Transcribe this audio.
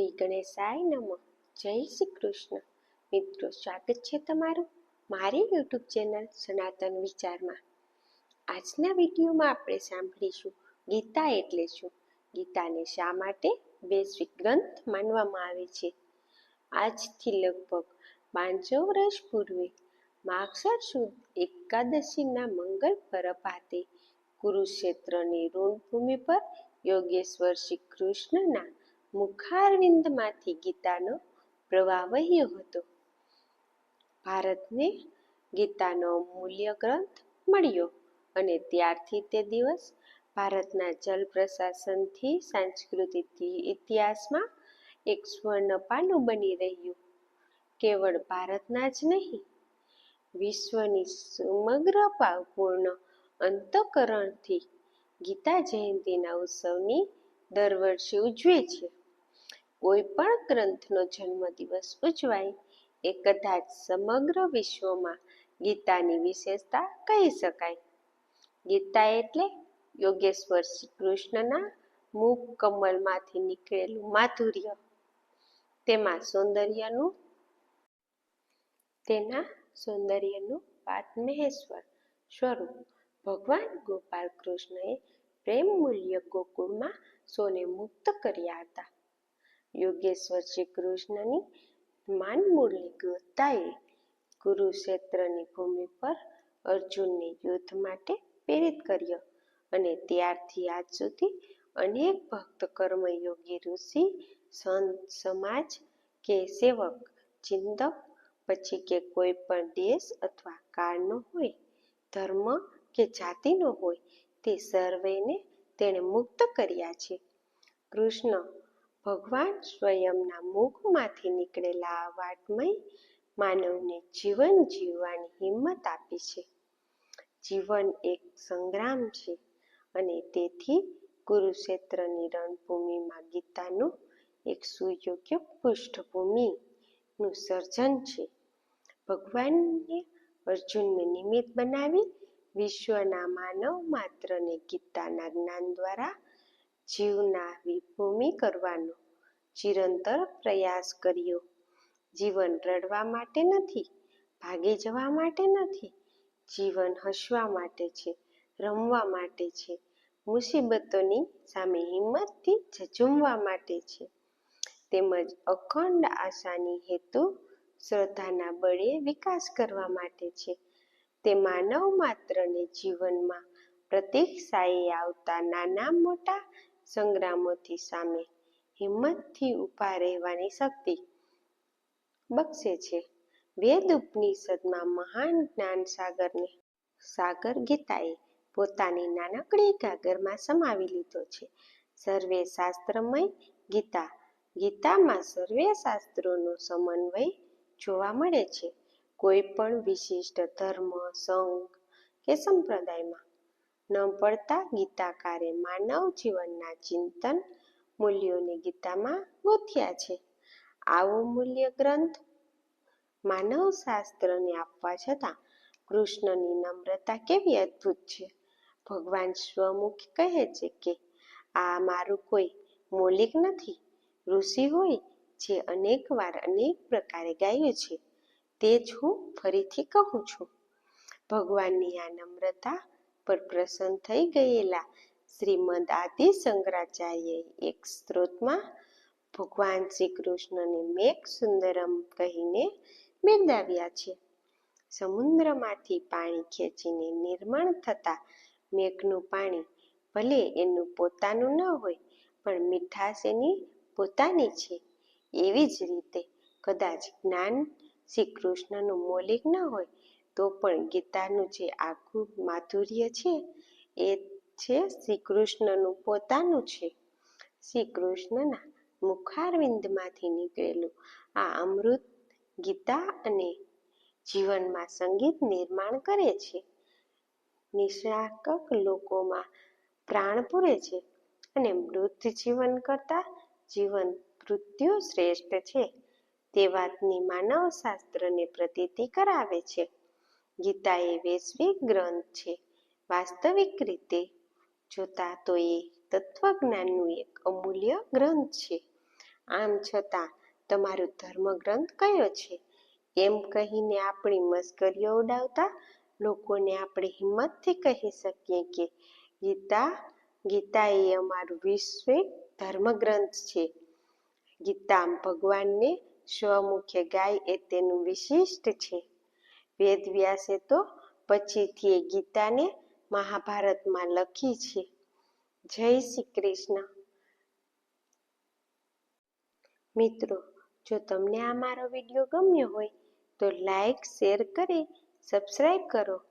શ્રી ગણેશાય નમઃ. જય શ્રી કૃષ્ણ. મિત્રો, સ્વાગત છે તમારું મારી યુટ્યુબ ચેનલ સનાતન વિચારમાં. આજના વિડીયોમાં આપણે સાંભળીશું ગીતા એટલે શું? ગીતાને શા માટે વૈશ્વિક ગ્રંથ માનવામાં આવે છે? આજથી લગભગ પાંચસો વર્ષ પૂર્વે માક્ષર સુદ એકાદશીના મંગળ પ્રભાતે કુરુક્ષેત્રની ઋણભૂમિ પર યોગેશ્વર શ્રી કૃષ્ણના મુખારવિંદમાંથી ગીતાનો પ્રવાહ વહ્યો હતો. ભારતને ગીતાનો મૂલ્ય ગ્રંથ મળ્યો અને ત્યારથી તે દિવસ ભારતના જલ પ્રશાસનથી સાંસ્કૃતિક ઇતિહાસમાં એક સ્વર્ણ પાનું બની રહ્યું. કેવળ ભારતના જ નહીં, વિશ્વની સમગ્ર પૂર્ણ અંતકરણથી ગીતા જયંતિના ઉત્સવની દર વર્ષે ઉજવે છે. કોઈ પણ ગ્રંથનો જન્મદિવસ ઉજવાય, એ કદાચ સમગ્ર વિશ્વમાં ગીતાની વિશેષતા કહી શકાય. ગીતા એટલે યોગેશ્વર શ્રી કૃષ્ણના મુખ કમલમાંથી નીકળેલું માધુર્ય. તેમાં સૌંદર્યનું, તેના સૌંદર્યનું પાતમહેશ્વર સ્વરૂપ. ભગવાન ગોપાલ કૃષ્ણએ પ્રેમ મૂલ્ય ગોકુળમાં સોને મુક્ત કર્યા હતા. યોગેશ્વર શ્રી કૃષ્ણની માનમૂળની ગોતાએ કુરુક્ષેત્રની ભૂમિ પર અર્જુનને યુદ્ધ માટે પ્રેરિત કર્યો અને ત્યારથી આજ સુધી અનેક ભક્ત કર્મયોગી ઋષિ, સંત સમાજ કે સેવક, ચિંતક, પછી કે કોઈ પણ દેશ અથવા કાળનો હોય, ધર્મ કે જાતિનો હોય, તે સર્વેને તેણે મુક્ત કર્યા છે. કૃષ્ણ ભગવાન સ્વયંના મુખમાંથી નીકળેલા આ વાટમય માનવને જીવન જીવવાની હિંમત આપી છે. જીવન એક સંગ્રામ છે અને તેથી કુરુક્ષેત્રની રણભૂમિમાં ગીતાનું એક સુયોગ્ય પૃષ્ઠભૂમિનું સર્જન છે. ભગવાનને અર્જુનને નિમિત્ત બનાવી વિશ્વના માનવ માત્રને ગીતાના જ્ઞાન દ્વારા જીવના વિભૂમિ કરવાનો ચિરંતર પ્રયાસ કર્યો. જીવન રડવા માટે નથી, ભાગી જવા માટે નથી. જીવન હસવા માટે છે, રમવા માટે છે, મુસીબતોની સામે હિંમતથી ઝઝૂમવા માટે છે. તેમજ અખંડ આશાની હેતુ શ્રદ્ધાના બળે વિકાસ કરવા માટે છે. તે માનવ માત્રને જીવનમાં પ્રતિક્ષાએ આવતા નાના મોટા સંગ્રામોથી સામે હિંમતથી ઊભા રહેવાની શક્તિ બક્ષે છે. વેદ ઉપનિષદમાં મહાન જ્ઞાન સાગરને સાગર ગીતાએ પોતાની નાનકડી ગાગરમાં સમાવી લીધો છે. સર્વે શાસ્ત્રમય ગીતા. ગીતામાં સર્વે શાસ્ત્રોનો સમન્વય જોવા મળે છે. કોઈ પણ વિશિષ્ટ ધર્મ, સંઘ કે સંપ્રદાયમાં ન પડતા ગીતાકારે માનવ જીવનના ચિંતન મૂલ્યોને ગીતામાં ગોથ્યા છે. આવો મૂલ્ય ગ્રંથ માનવ શાસ્ત્રને આપવા છતાં કૃષ્ણની નમ્રતા કેવી અદ્ભુત છે. ભગવાન સ્વમુખ કહે છે કે, આ મારું કોઈ મૌલિક નથી. ઋષિ હોય જે અનેક વાર અનેક પ્રકારે ગાયું છે. તે જ હું ફરીથી કહું છું. ભગવાનની આ નમ્રતા પર પ્રસન્ન થઈ ગયેલા શ્રીમદ આદિ શંકરાચાર્ય એક સ્ત્રોતમાં ભગવાન શ્રી કૃષ્ણને મેઘ સુંદરમ કહીને બિરદાવ્યા છે. સમુદ્રમાંથી પાણી ખેંચીને નિર્માણ થતા મેઘનું પાણી ભલે એનું પોતાનું ન હોય, પણ મીઠાશ એની પોતાની છે. એવી જ રીતે કદાચ જ્ઞાન શ્રી કૃષ્ણનું મૌલિક ન હોય તો પણ ગીતાનું જે આખું માધુર્ય છે, એ છે શ્રી કૃષ્ણનું પોતાનું છે. શ્રી કૃષ્ણના મુખારવિંદમાંથી નીકળેલું આ અમૃત ગીતા અને જીવનમાં સંગીત નિર્માણ કરે છે. નિષ્ણાકક લોકોમાં પ્રાણ પૂરે છે અને મૃત જીવન કરતાં જીવન મૃત્યુ શ્રેષ્ઠ છે. તે વાતની માનવ શાસ્ત્રને પ્રતીતિ કરાવે છે. ગીતા એ વૈશ્વિક ગ્રંથ છે. વાસ્તવિક રીતે જોતા તો એ તત્વજ્ઞાનનું એક અમૂલ્ય ગ્રંથ છે. આમ છતાં તમારો ધર્મગ્રંથ કયો છે? એમ કહીને આપણી મસ્કરીઓ ઉડાવતા લોકોને આપણે હિંમતથી કહી શકીએ કે ગીતા ગીતા એ અમારું વૈશ્વિક ધર્મગ્રંથ છે. ગીતા ભગવાનને સ્વમુખે ગાય એ તેનું વિશિષ્ટ છે. વેદવ્યાસે તો પછીથી એ ગીતાને મહાભારતમાં લખી છે. જય શ્રી કૃષ્ણ. મિત્રો, જો તમને આ મારો વીડિયો ગમ્યો હોય તો લાઈક, શેર કરી, સબસ્ક્રાઈબ કરો.